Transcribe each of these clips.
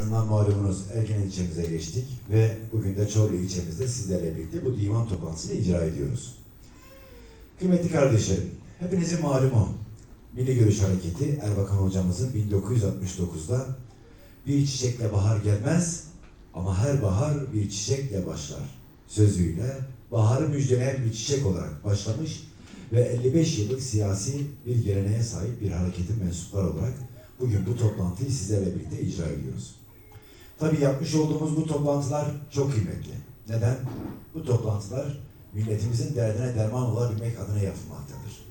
Ardından malumunuz Ergen ilçemize geçtik ve bugün de Çorlu ilçemizde sizlerle birlikte bu divan toplantısını icra ediyoruz. Kıymetli kardeşlerim, hepinizin malumu Milli Görüş Hareketi Erbakan hocamızın 1969'da bir çiçekle bahar gelmez ama her bahar bir çiçekle başlar sözüyle baharı müjdeleyen bir çiçek olarak başlamış ve 55 yıllık siyasi bir geleneğe sahip bir hareketin mensupları olarak bugün bu toplantıyı sizlerle birlikte icra ediyoruz. Tabii yapmış olduğumuz bu toplantılar çok kıymetli. Neden? Bu toplantılar milletimizin derdine derman olabilmek adına yapılmaktadır.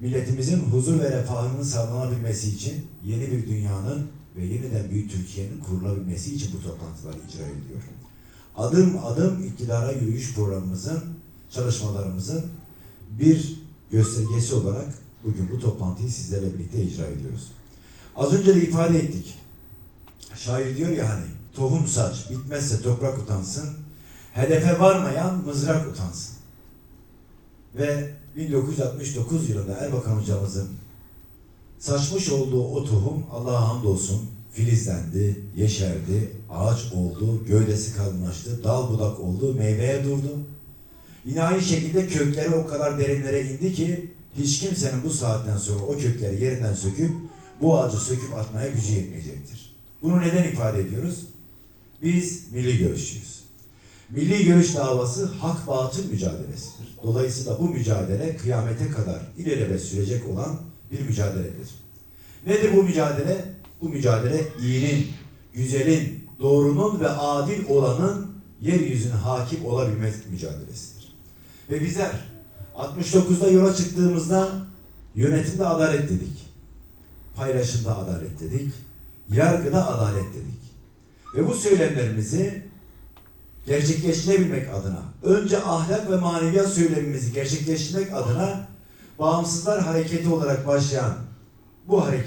Milletimizin huzur ve refahının sağlanabilmesi için yeni bir dünyanın ve yeniden bir Türkiye'nin kurulabilmesi için bu toplantılar icra ediliyor. Adım adım iktidara yürüyüş programımızın, çalışmalarımızın bir göstergesi olarak bugün bu toplantıyı sizlerle birlikte icra ediyoruz. Az önce de ifade ettik. Şair diyor ya hani tohum saç bitmezse toprak utansın, hedefe varmayan mızrak utansın. Ve 1969 yılında Erbakan hocamızın saçmış olduğu o tohum Allah'a hamdolsun filizlendi, yeşerdi, ağaç oldu, gövdesi kalınlaştı, dal budak oldu, meyveye durdu. Yine aynı şekilde kökleri o kadar derinlere indi ki hiç kimsenin bu saatten sonra o kökleri yerinden söküp bu ağacı söküp atmaya gücü yetmeyecektir. Bunu neden ifade ediyoruz? Biz milli görüşçüyüz. Milli görüş davası hak batıl mücadelesidir. Dolayısıyla bu mücadele kıyamete kadar ilelebet sürecek olan bir mücadeledir. Nedir bu mücadele? Bu mücadele iyinin, güzelin, doğrunun ve adil olanın yeryüzüne hakim olabilmek mücadelesidir. Ve bizler 69'da yola çıktığımızda yönetimde adalet dedik. Paylaşımda adalet dedik. Yargıda adalet dedik. Ve bu söylemlerimizi gerçekleştirebilmek adına, önce ahlak ve maneviyat söylemimizi gerçekleştirmek adına bağımsızlar hareketi olarak başlayan bu hareket